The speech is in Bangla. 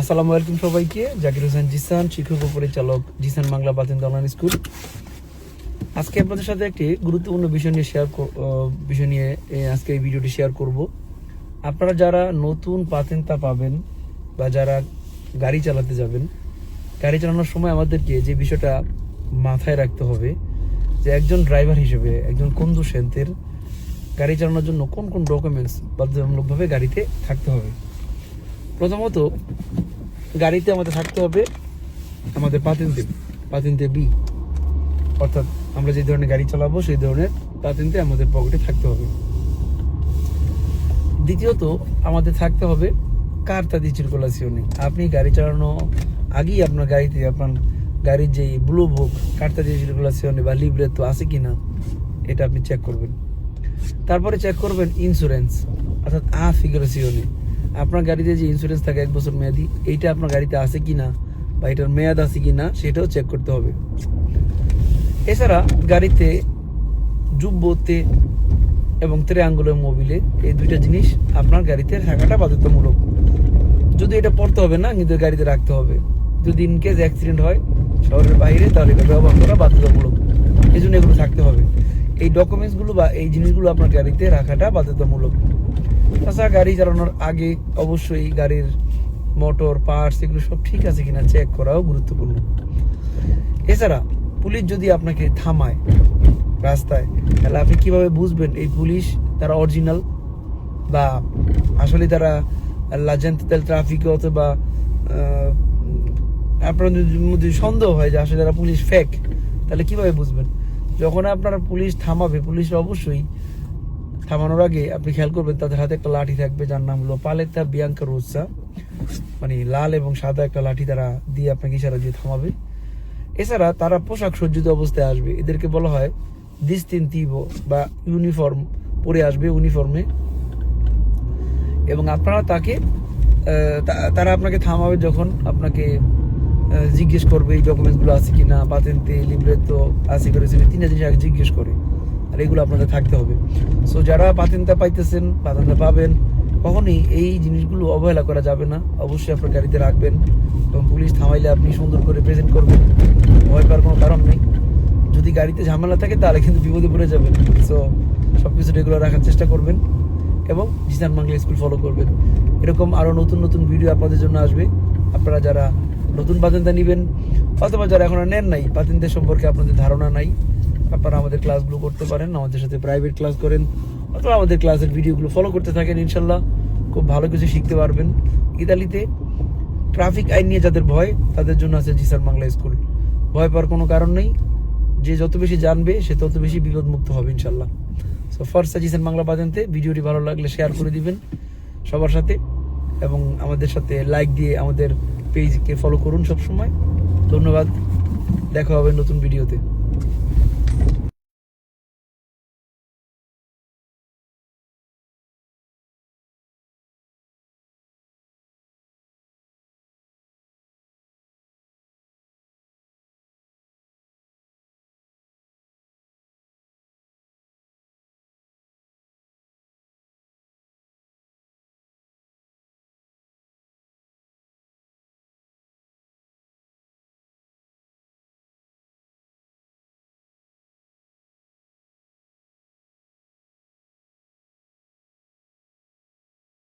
আসসালামু আলাইকুম সবাইকে। জাকির হোসেন জিসান, শিক্ষক ও পরিচালক জিসান বাংলা বাতিন অনলাইন স্কুল আজকে আপনাদের সাথে একটি গুরুত্বপূর্ণ বিষয় নিয়ে শেয়ার বিষয় নিয়ে আজকে এই ভিডিওটি শেয়ার করব। আপনারা যারা নতুন পাতেন্তা পাবেন বা যারা গাড়ি চালাতে যাবেন, গাড়ি চালানোর সময় আমাদেরকে যে বিষয়টা মাথায় রাখতে হবে, যে একজন ড্রাইভার হিসেবে, একজন কন্দুসেন্তের গাড়ি চালানোর জন্য কোন কোন ডকুমেন্টস বাধ্যতামূলকভাবে গাড়িতে থাকতে হবে। প্রথমত গাড়িতে আমাদের থাকতে হবে আমাদের পাতিনতে পাতিনতে বি অর্থাৎ আমরা যে ধরনের গাড়ি চালাবো, সেই ধরনের পাতিনতে আমাদের পকেটে থাকতে হবে। দ্বিতীয়ত, আমাদের থাকতে হবে কার্তা দি চিরকুলাসিওনে আপনি গাড়ি চালানো আগেই আপনার গাড়িতে, আপনার গাড়ির যে ব্লু বুক কার্তা দি চিরকুলাসিওনে বা লিব্রে তো আছে কি না এটা আপনি চেক করবেন। তারপরে চেক করবেন ইন্স্যুরেন্স অর্থাৎ আ ফিগারেসিওনে আপনার গাড়িতে যে ইন্স্যুরেন্স থাকে এক বছর মেয়াদি, এইটা আপনার গাড়িতে আছে কি না বা এটার মেয়াদ আছে কি না সেটাও চেক করতে হবে। এছাড়া গাড়িতে জুব্বতে এবং ত্রিয়াঙ্গুলের মোবিলে এই দুইটা জিনিস আপনার গাড়িতে থাকাটা বাধ্যতামূলক। যদি এটা পড়তে হবে না, কিন্তু গাড়িতে রাখতে হবে। যদি ইন কেস অ্যাক্সিডেন্ট হয় শহরের বাইরে, তাহলে এটা ব্যবহার করা বাধ্যতামূলক। এই জন্য এগুলো থাকতে হবে। এই ডকুমেন্টসগুলো বা এই জিনিসগুলো আপনার গাড়িতে রাখাটা বাধ্যতামূলক। তাছাড়া গাড়ি চালানোর আগে অবশ্যই গাড়ির মোটর পার্টস এগুলো সব ঠিক আছে কিনা চেক করাও গুরুত্বপূর্ণ। এছাড়া পুলিশ যদি আপনাকে থামায় রাস্তায়, তাহলে আপনি কীভাবে বুঝবেন এই পুলিশ তারা অরিজিনাল বা আসলে তারা লাজেন্ট তেল ট্রাফিকে অথবা আপনার মধ্যে সন্দেহ হয় যে আসলে তারা পুলিশ ফেক তাহলে কীভাবে বুঝবেন? যখন আপনার পুলিশ থামাবে, পুলিশ অবশ্যই থামানোর আগে আপনি খেয়াল করবেন তাদের হাতে একটা লাঠি থাকবে যার নাম হলো পালেতা বিয়াঙ্কা রোসা মানে লাল এবং সাদা একটা লাঠি তারা দিয়ে আপনাকে ইশারা দিয়ে থামাবে। এছাড়া তারা পোশাক সজ্জিত অবস্থায় আসবে। এদেরকে বলা হয় দিস্তিন্তিব বা ইউনিফর্ম পরে আসবে ইউনিফর্মে। এবং আপনারা তাকে তারা আপনাকে থামাবে যখন আপনাকে জিজ্ঞেস করবে এই ডকুমেন্টসগুলো আছে কিনা পাতেন্তে লিব্রেতো আছে করেছে তিনটা জিনিস আগে জিজ্ঞেস করে। আর এগুলো আপনাদের থাকতে হবে। সো যারা পাতেন্তা পাইতেছেন পাতেন্তা পাবেন, কখনই এই জিনিসগুলো অবহেলা করা যাবে না। অবশ্যই আপনার গাড়িতে রাখবেন এবং পুলিশ থামাইলে আপনি সুন্দর করে প্রেজেন্ট করবেন। ভয় পাওয়ার কোনো কারণ নেই। যদি গাড়িতে ঝামেলা থাকে, তাহলে কিন্তু বিপদে পড়ে যাবেন। সো সব কিছু রেগুলার রাখার চেষ্টা করবেন এবং জিসান বাংলা স্কুল ফলো করবেন। এরকম আরও নতুন নতুন ভিডিও আপনাদের জন্য আসবে। আপনারা যারা নতুন পাতেন্তা নেবেন, অথবা যারা এখন নেন নাই পাতেন্তের সম্পর্কে আপনাদের ধারণা নাই আপনারা আমাদের ক্লাসগুলো করতে পারেন, আমাদের সাথে প্রাইভেট ক্লাস করেন, অথবা আমাদের ক্লাসের ভিডিওগুলো ফলো করতে থাকেন, ইনশাল্লাহ। খুব ভালো কিছু শিখতে পারবেন। ইতালিতে ট্রাফিক আইন নিয়ে যাদের ভয়, তাদের জন্য আছে জিসান বাংলা স্কুল। ভয় পাওয়ার কোনো কারণ নেই। যে যত বেশি জানবে, সে তত বেশি বিপদমুক্ত হবে, ইনশাল্লাহ। সো ফার্স্ট সাজেশন বাংলা বাজানতে ভিডিওটি ভালো লাগলে শেয়ার করে দিবেন সবার সাথে এবং আমাদের সাথে লাইক দিয়ে আমাদের পেজকে ফলো করুন সবসময়। ধন্যবাদ। দেখা হবে নতুন ভিডিওতে